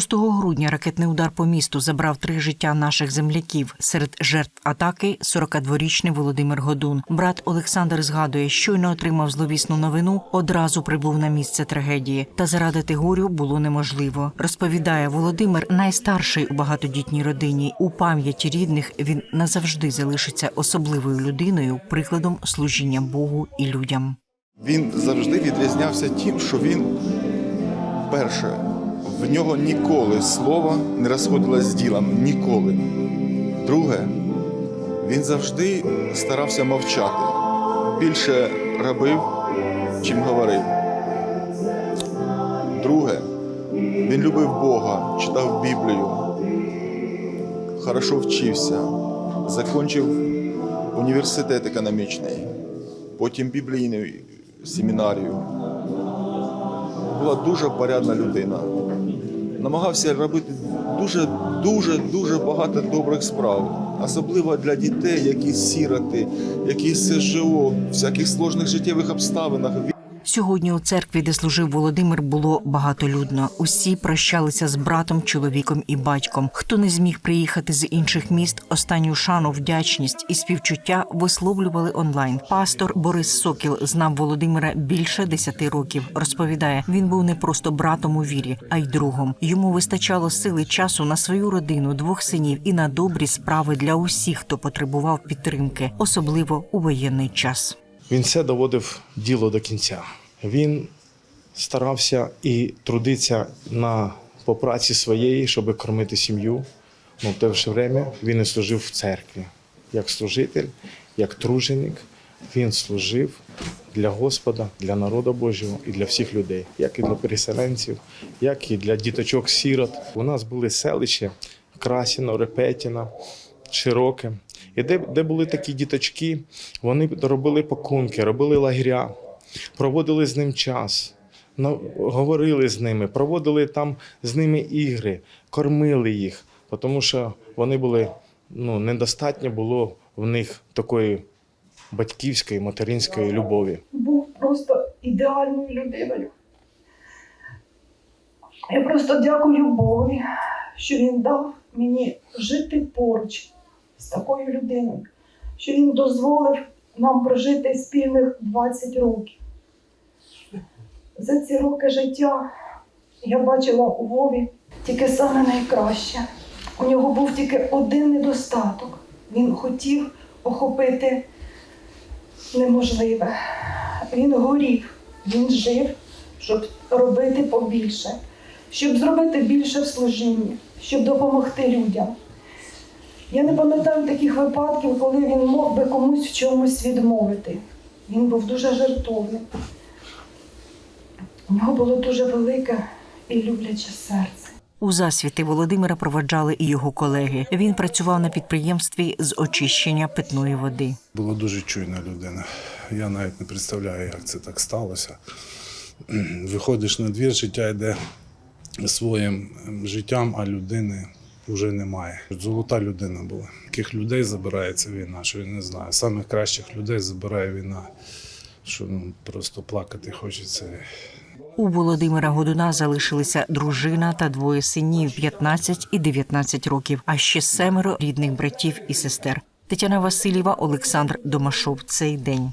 6 грудня ракетний удар по місту забрав три життя наших земляків. Серед жертв атаки 42-річний Володимир Годун. Брат Олександр згадує, щойно отримав зловісну новину, одразу прибув на місце трагедії. Та зарадити горю було неможливо. Розповідає Володимир, найстарший у багатодітній родині. У пам'яті рідних він назавжди залишиться особливою людиною, прикладом служіння Богу і людям. Він завжди відрізнявся тим, що він перше, в нього ніколи слово не розходилось з ділом. Ніколи. Друге, він завжди старався мовчати. Більше робив, чим говорив. Друге, він любив Бога, читав Біблію, хорошо вчився, закінчив університет економічний, потім біблійну семінарію. Була дуже порядна людина. Намагався робити дуже, дуже, дуже багато добрих справ. Особливо для дітей, які сіроти, які СЖО, в всяких сложних життєвих обставинах. Сьогодні у церкві, де служив Володимир, було багатолюдно. Усі прощалися з братом, чоловіком і батьком. Хто не зміг приїхати з інших міст, останню шану, вдячність і співчуття висловлювали онлайн. Пастор Борис Сокіл знав Володимира більше десяти років. Розповідає, він був не просто братом у вірі, а й другом. Йому вистачало сили часу на свою родину, двох синів і на добрі справи для усіх, хто потребував підтримки, особливо у воєнний час. Він все доводив діло до кінця. Він старався і трудиться на по праці своєї, щоб кормити сім'ю. Ну, в те же время він і служив в церкві. Як служитель, як труженик, він служив для Господа, для народу Божого і для всіх людей, як і для переселенців, як і для діточок-сірот. У нас були селища Красіно, Репетіна, Широке. І де, де були такі діточки, вони робили пакунки, робили лагеря, проводили з ним час, говорили з ними, проводили там з ними ігри, кормили їх, тому що вони були ну, недостатньо було в них такої батьківської, материнської любові. був просто ідеальною людиною. Я просто дякую Богові, що він дав мені жити поруч з такою людиною, що він дозволив нам прожити спільних 20 років. За ці роки життя я бачила у Вові тільки саме найкраще. У нього був тільки один недостаток. Він хотів охопити неможливе. Він горів, він жив, щоб робити побільше, щоб зробити більше в служінні, щоб допомогти людям. Я не пам'ятаю таких випадків, коли він мог би комусь в чомусь відмовити. Він був дуже жертовний. У нього було дуже велике і любляче серце. У засвіти Володимира проваджали і його колеги. Він працював на підприємстві з очищення питної води. Була дуже чуйна людина. Я навіть не представляю, як це так сталося. Виходиш на двір, життя йде своїм життям, а людини вже немає. Золота людина була. Яких людей забирає ця війна, що я не знаю. Самих кращих людей забирає війна, що ну, просто плакати хочеться. У Володимира Годуна залишилися дружина та двоє синів 15 і 19 років, а ще семеро рідних братів і сестер. Тетяна Васильєва, Олександр Домашов. Цей день.